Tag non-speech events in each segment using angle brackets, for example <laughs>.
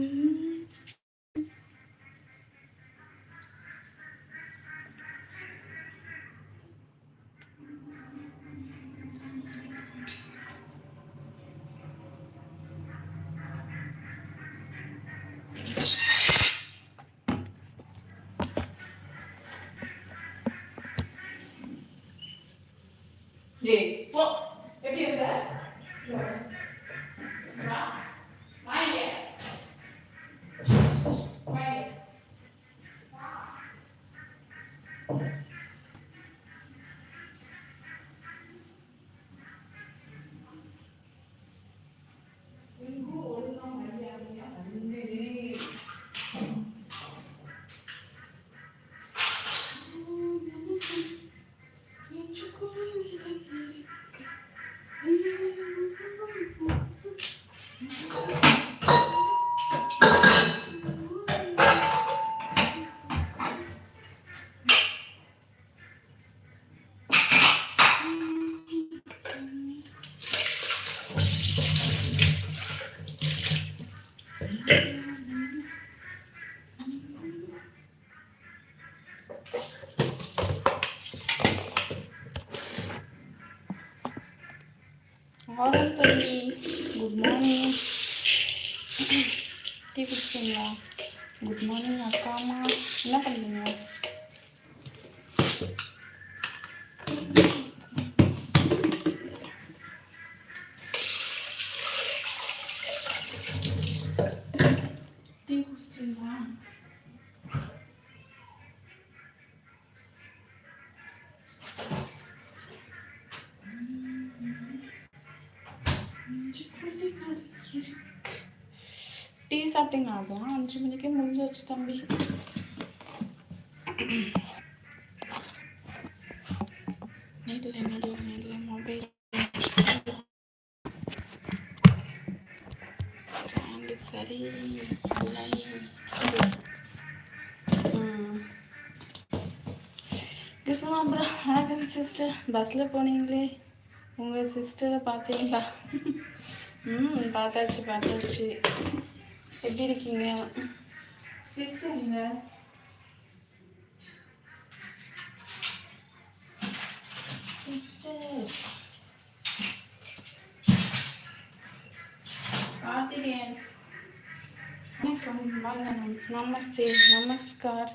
Mm-hmm. ஆரம் tea அதான் அஞ்சு மணிக்கே முடிஞ்சாச்சு தம்பி நெல்ல நெல்ல நெல்ல மொபைல் ஸ்டாண்டு சரி இல்லை கிருஷ்ணா அப்புறம் வணக்கம் சிஸ்டர் பஸ்ஸில் போனீங்களே? உங்கள் சிஸ்டரை பார்த்தீங்களா? <laughs> ம் பார்த்தாச்சு பார்த்தாச்சு. எப்படி இருக்கீங்க சிஸ்டருங்க சிஸ்டர் கார்த்திகேயன் வணக்கம் வாங்க நமஸ்தே நமஸ்கார்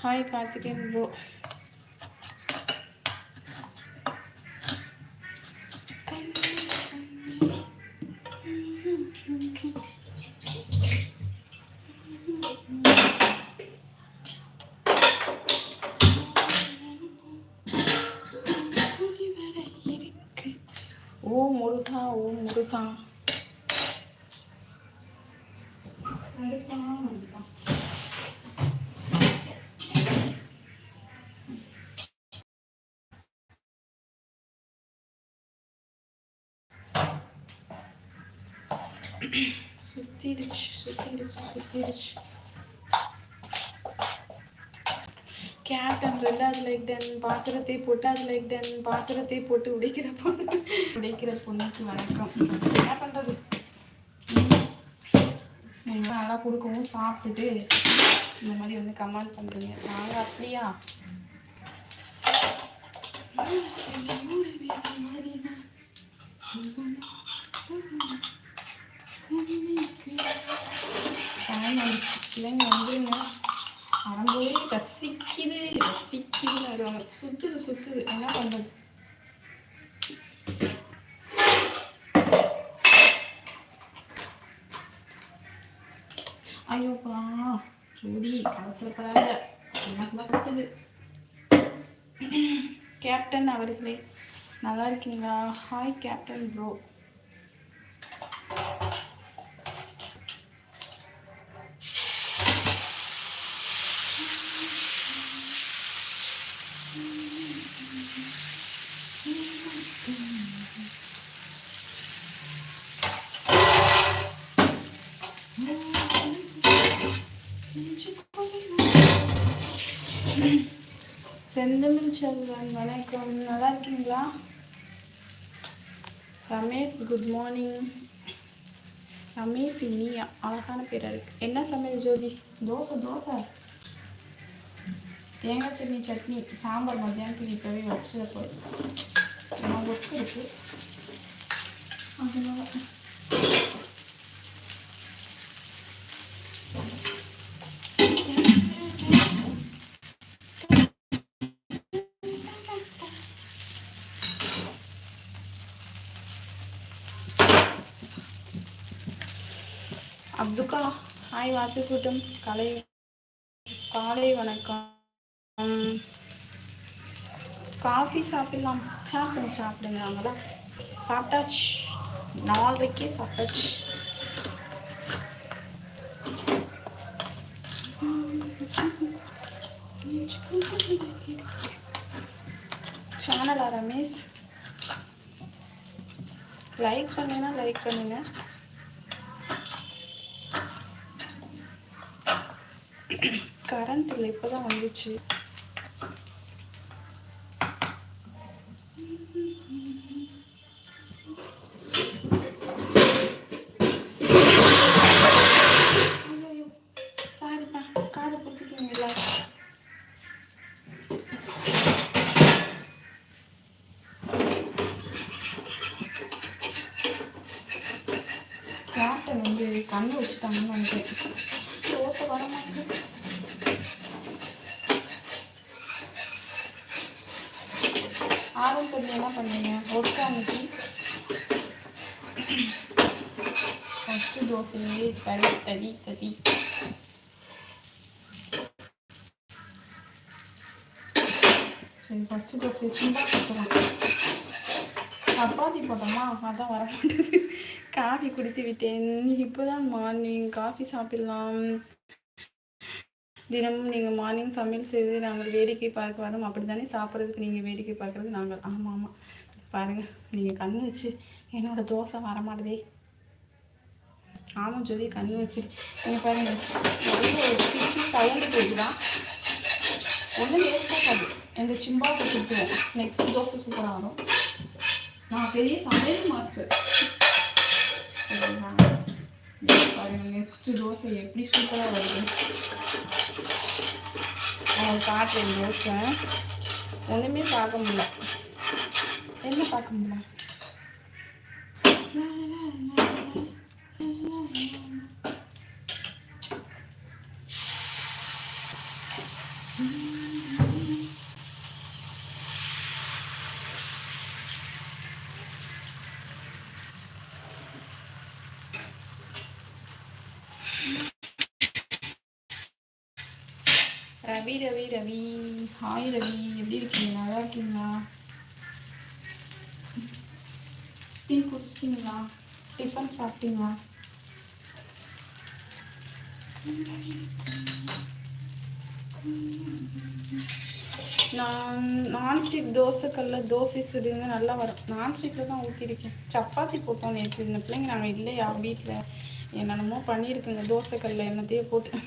hi Karthikeyan bro ஓ முருகா முருகா, முருகா. சுத்திடுச்சு சுத்திடுச்சு Captain ரெண்டாவது லைக் டன் பாத்திரத்தை போட்டு அது லைக் டன் பாத்திரத்தை போட்டு உடைக்கிற பொண்ணு. உடைக்கிற பொண்ணுக்கு வணக்கம். என்ன பண்ணுறது நீங்கள் நல்லா கொடுக்கவும் சாப்பிட்டுட்டு இந்த மாதிரி வந்து கமெண்ட் பண்ணுறீங்க நாங்கள் அப்படியா? டைம் ஆயிடுச்சு பிள்ளைங்க வந்துருங்க. அறம்போய் ரசிக்குது. கீழே வருவாங்க சுத்துது சுத்துது என்ன பண்ணுறது ஐயோப்பா ஜோதி அவசரப்படாத பரவாயில்ல எனக்கு கேப்டன் அவர்களே நல்லா இருக்கீங்களா ஹாய் கேப்டன் ப்ரோ செந்தமிழ் செல்வன் வணக்கம். நல்லா இருக்கீங்களா? ரமேஷ் குட் மார்னிங் ரமேஷ் இனியா அழகான பேராக இருக்கு. என்ன சமையல் ஜோதி? தோசை தோசை. தேங்காய் சட்னி சட்னி. சாம்பார் மத்தியானத்துக்கு இப்போவே வச்சு போய் நான் ஒர்க் இருக்குது அதனால துக்கா ஹாய் வாத்து கூட்டம் கலை காலை வணக்கம். காஃபி சாப்பிடலாம். சாப்பிடுங்க சாப்பிடுங்க. நாங்களாம் சாப்பிட்டாச்சு. நாலரைக்கே சாப்பிட்டாச்சு. சேனலா ரமேஷ் லைக் பண்ணுங்கன்னா லைக் பண்ணுங்கள் கரண்ட் இல்லை இப்போ தான் வந்துச்சு ஐயோ வந்து கண்ணு வச்சுட்டாங்கன்னு நினைக்கிறேன். தோசை வர மாட்டேங்குது ஆரம்பத்தில் என்ன பண்ணீங்க? அன்னைக்கு ஃபஸ்ட்டு தோசையே தடி தடி தடி சரி ஃபஸ்ட்டு தோசையை சின்ன வச்சிடலாம். சப்பாத்தி போட்டோமா? அதான் வர மாட்டேது காஃபி குடித்து விட்டேன். இப்போ தான் மார்னிங் காஃபி சாப்பிடலாம். தினமும் நீங்கள் மார்னிங் சமையல் செய்து நாங்கள் வேடிக்கை பார்க்க வரோம். அப்படி தானே சாப்பிட்றதுக்கு நீங்கள் வேடிக்கை பார்க்குறது? நாங்கள் ஆமாம் ஆமாம் பாருங்கள் நீங்கள் கண் வச்சு என்னோட தோசை வரமாட்டதே. ஆமாம் சொல்லி கண் வச்சு. நீங்கள் பாருங்கள் ஒரு பிச்சு சவுண்டு போயிடுதான் ஒன்றும் வேஸ்ட்டாகாது எந்த சிம்பாவுக்கு கொடுத்துருவோம். நெக்ஸ்ட் தோசை சூப்பராக வரும். நான் பெரிய சமையல் மாஸ்டர் சரிங்களா? இங்க பாருங்க நெக்ஸ்ட் தோசை எப்படி சூப்பராக வருது உங்களுக்கு காட்டுறேன் தோசை ஒன்றுமே பார்க்க முடியல என்ன பார்க்க முடியல ரவி ரவி ரவி ஹாய் ரவி எப்படி இருக்கீங்க நல்லா இருக்கீங்களா டீ குடிச்சிட்டிங்களா டிஃபன் சாப்பிட்டீங்களா நான் நான்ஸ்டிக் தோசைக்கல்ல தோசை சுடுங்க நல்லா வரும் நான்ஸ்டிக்கில் தான் ஊற்றிருக்கேன் சப்பாத்தி போட்டோம் நேற்று இந்த பிள்ளைங்க நாங்கள் இல்லையா வீட்டில் என்னென்னமோ பண்ணியிருக்குங்க. தோசைக்கல்ல என்னத்தையே போட்டு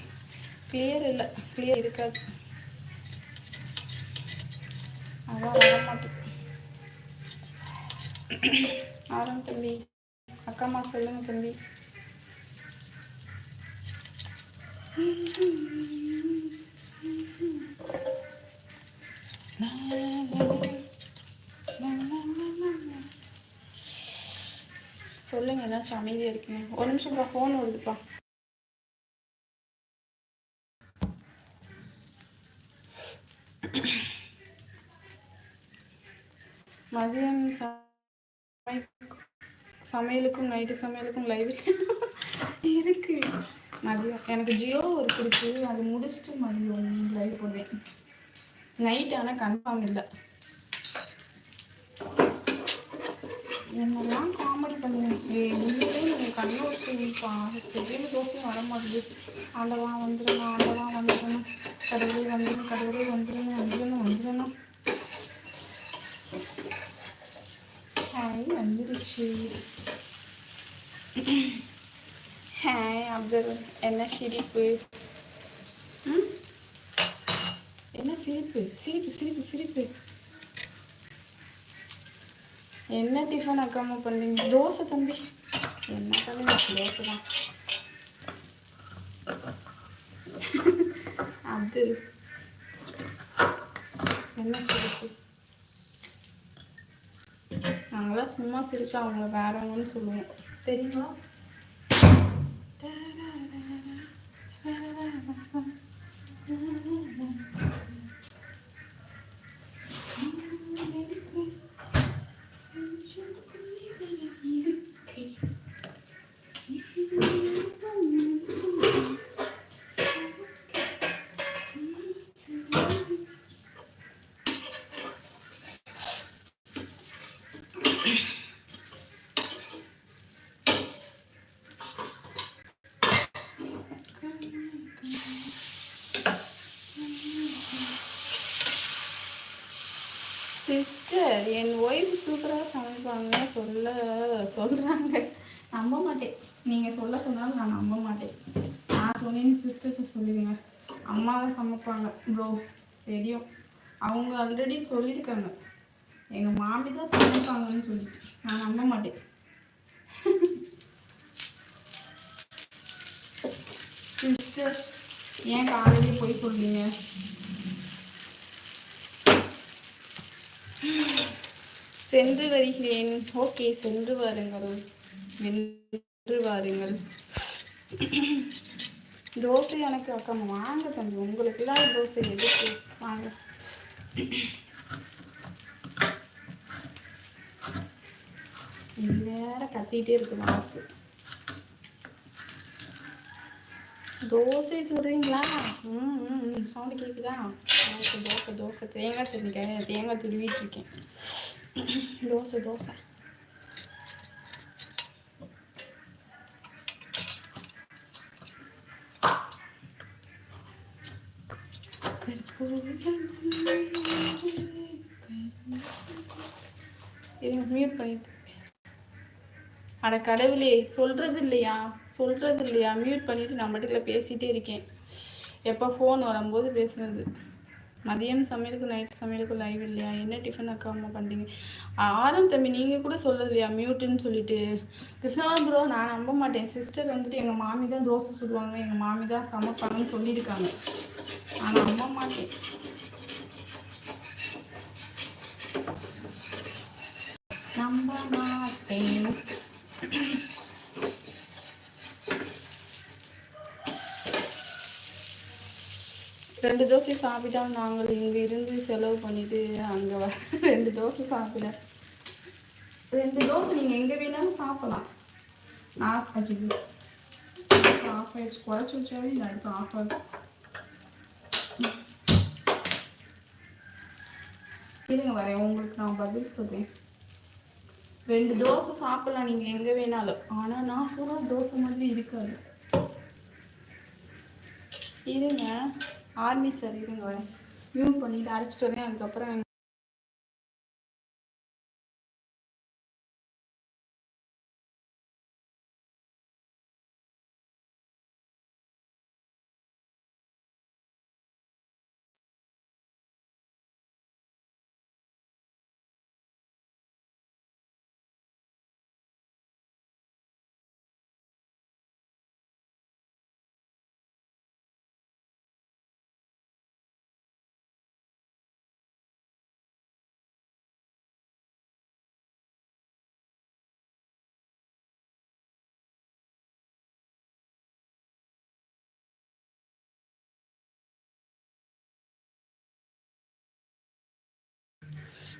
கிளியர் இல்லை. கிளியர் இருக்காது. அதெல்லாம் வரமாட்டேன் ஆரம் தம்பி அக்காம்மா சொல்லுங்க தம்பி. சொல்லுங்க ஏதாச்சும் அமைதியாக இருக்கீங்க. ஒரு நிமிஷம்ப்பா ஃபோன் வருதுப்பா. மதியம் சமையலுக்கும் நைட்டு சமையலுக்கும் லைவ் இருக்கு. மதியம். எனக்கு ஜியோ ஒர்க் பிடிச்சி அது முடிச்சுட்டு மதியம் லைவ் போடுவேன் நைட் ஆனால் கன்ஃபார்ம் இல்லை. என்னெல்லாம் காமெடி பண்ணுவேன்? நீங்களே நீங்கள் கண்ணு திடீர்னு தோசையும் வர மாட்டேது. ஆண்டவா வந்துடணும் ஆண்டவா வந்துடணும் கடவுளே வந்துடணும் கடவுளே வந்துடணும் வந்துடணும் வந்துடணும் ஹாய் வந்துருச்சு ஹாய் அப்துல் என்ன சிரிப்பு என்ன சிரிப்பு சிரிப்பு சிரிப்பு சிரிப்பு என்ன டிஃபன் அக்காமா பண்ணுறீங்க தோசை தம்பி. என்ன பண்ணுங்க தோசை தான். <laughs> அது. என்ன சிரிப்பு நாங்களாம் சும்மா சிரிச்சா அவங்கள வேற சொல்லுவோம். தெரியுமா? சிஸ்டர் என் ஒய்ஃப் சூப்பராக சமைப்பாங்க சொல்ல சொல்கிறாங்க நம்ப மாட்டேன். நீங்கள் சொல்ல சொன்னாலும் நான் நம்ப மாட்டேன். நான் சொன்னேன்னு சிஸ்டர்ஸை சொல்லிடுங்க. அம்மா தான் சமைப்பாங்க. ப்ரோ தெரியும். அவங்க ஆல்ரெடி சொல்லியிருக்காங்க. எங்கள் மாமி தான் சமைப்பாங்கன்னு சொல்லிட்டு. நான் நம்ப மாட்டேன். <laughs> சிஸ்டர் ஏன் காலையிலே போய் சொல்றீங்க? சென்று வருகிறேன். ஓகே சென்று வாருங்கள். வென்று வாருங்கள். தோசை எனக்கு அக்கா வாங்க தம்பி உங்களுக்கு இல்லாத தோசை எதுக்கு? வாங்க. வேற கத்திட்டே இருக்கு வாக்கு தோசை சொல்றீங்களா ம் ம் சவுண்டு கேட்குதா தோசை தோசை தோசை. தேங்காய் சொல்லிக்க தேங்காய் துருவிட்டு இருக்கேன். தோசை தோசை மியூட் பண்ணிட்டு அட கடவுளே சொல்றது இல்லையா சொல்றது இல்லையா மியூட் பண்ணிட்டு நான் மட்டும் பேசிட்டே இருக்கேன். எப்போ ஃபோன் வரும்போது பேசுனது மதியம் சமையலுக்கு நைட் சமையலுக்கு லைவ் இல்லையா? என்ன டிஃபன் அக்கா அம்மா பண்ணுறீங்க ஆரம் தம்பி நீங்கள் கூட சொல்லது இல்லையா? மியூட்டுன்னு சொல்லிட்டு. கிருஷ்ணாவரம் ப்ரோ நான் நம்ப மாட்டேன். சிஸ்டர் வந்துட்டு எங்கள் மாமி தான் தோசை சுடுவாங்க. எங்கள் மாமி தான் சமைப்பாங்கன்னு சொல்லியிருக்காங்க. நான் நம்ப மாட்டேன். நம்ப மாட்டேன். ரெண்டு தோசை சாப்பிட்டா நாங்கள் இங்கே இருந்து செலவு பண்ணிட்டு அங்கே வர <laughs> ரெண்டு தோசை சாப்பிட. ரெண்டு தோசை நீங்கள் எங்கே வேணாலும் சாப்பிடலாம். நான் ஐயோ ஆஃப் ஆயிடுச்சு குறைச்சி வச்சாவே இந்த அடுப்பு ஆஃப் ஆகும் இருங்க வரேன். உங்களுக்கு நான் பதில் சொல்கிறேன் ரெண்டு தோசை சாப்பிடலாம் நீங்கள் எங்கே வேணாலும். ஆனால் நான் சொல்கிற தோசை மாதிரி இருக்காது. இருங்க. ஆர்மி சார் இருங்க. வரேன் மியூட் பண்ணிட்டு அரைச்சிட்டு வரேன். அதுக்கப்புறம்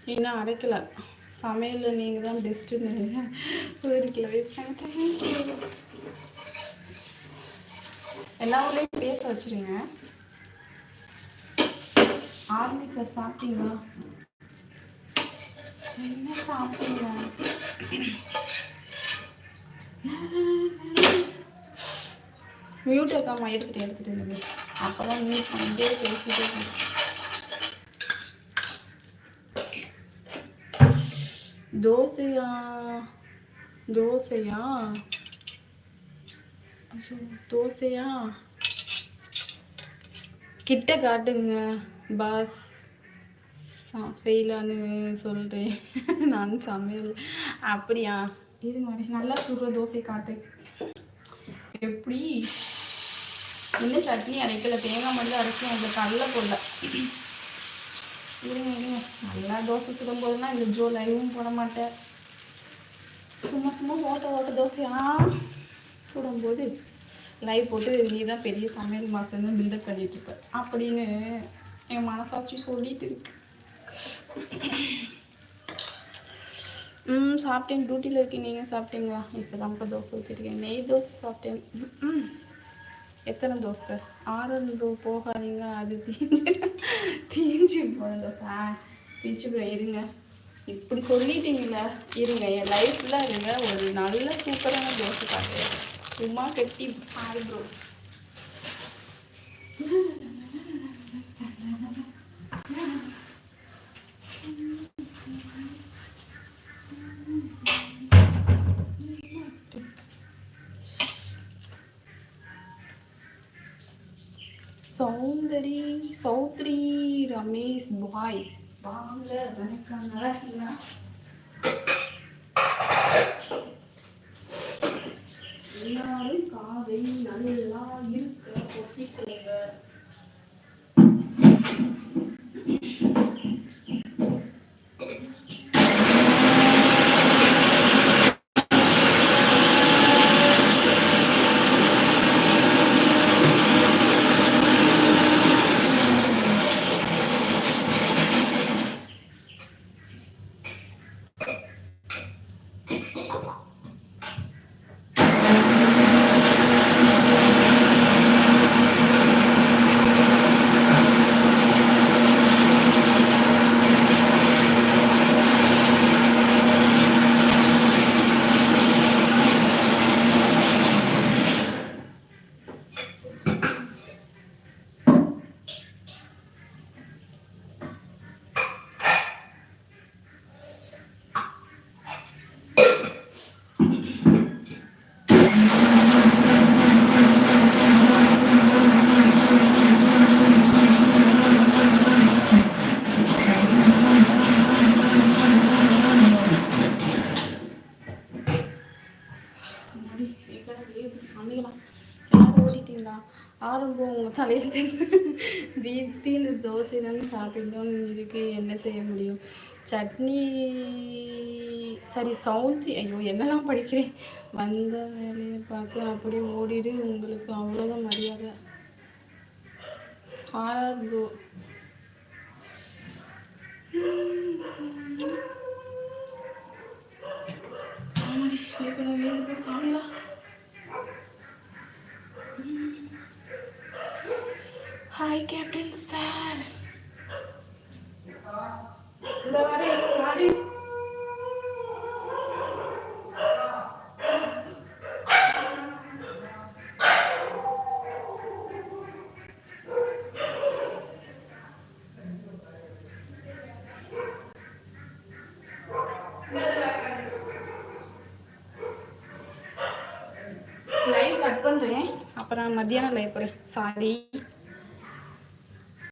இன்னும் அரைக்கல. சமையலில் நீங்கள் தான் பெஸ்ட்டுன்னு ஒரு கிலோ எல்லா ஊர்லேயும் பேச வச்சுருங்க. ஆர்மி சார் சாப்பிட்டீங்களா? என்ன சாப்பிட்டீங்க? மியூட் இருக்காமா எடுத்துகிட்டு எடுத்துட்டு அப்போ தான் மியூட் பண்ணிட்டே பேசிட்டே தோசையா? தோசையா? தோசையா? கிட்ட காட்டுங்க பாஸ். ஃபெயிலான்னு சொல்கிறேன் <laughs> நான் சமையல். அப்படியா? இது மாதிரி நல்லா சுடுற தோசை காட்டு. எப்படி? இன்னும் சட்னி அரைக்கல? தேங்காய் மட்டும் அரைச்சி அந்த கடலை போடல. இருங்க இருங்க. நல்லா தோசை சுடும்போதுனா இந்த ஜோ லைவும் போட மாட்டேன். சும்மா சும்மா ஓட்ட ஓட்ட தோசையா? சுடும்போது லைவ் போட்டு நீ தான் பெரிய சமையல் மாஸ்டர்னு பில்டப் பண்ணிட்டு இருப்ப. அப்படின்னு என் மனசாட்சி சொல்லிட்டு இருக்கு. ம் சாப்பிட்டேன். டியூட்டியில் இருக்கேன் நீங்கள் சாப்பிட்டீங்களா? இப்போ தான் இப்போ தோசை ஊற்றிருக்கேன் நெய் தோசை சாப்பிட்டேன். ம். எத்தனை தோசை? ஆறு போகாதீங்க அது தீஞ்சு தீஞ்சு போன தோசை. ஆ தீஞ்சு இருங்க. இப்படி சொல்லிட்டீங்கள இருங்க. என் லைஃப்பில் இருங்க ஒரு நல்ல சூப்பரான தோசை காட்டுறேன் சும்மா கட்டி பாரு ப்ரோ சௌந்தரி சௌத்ரி ரமேஷ் பாய். வாங்க வணக்கம் நல்லா இருக்கீங்களா எல்லாரும் காதை ஆரம்பம் உங்கள் தலையில் தேர்ந்து தோசை தான் சாப்பிட்டோம் இருக்கு என்ன செய்ய முடியும்? சட்னி சரி சவுந்தி ஐயோ என்னெல்லாம் படிக்கிறேன்? வந்த வேலையை பார்த்து அப்படியே ஓடிடு உங்களுக்கு அவ்வளோதான் மரியாதை. ஆர்கோ ஆமாடி ஹாய் கேப்டன் சார் இந்த வரேன் லைவ் கட் பண்ணுறேன் அப்புறம் மத்தியானம் லைவ் போகிறேன் சாரி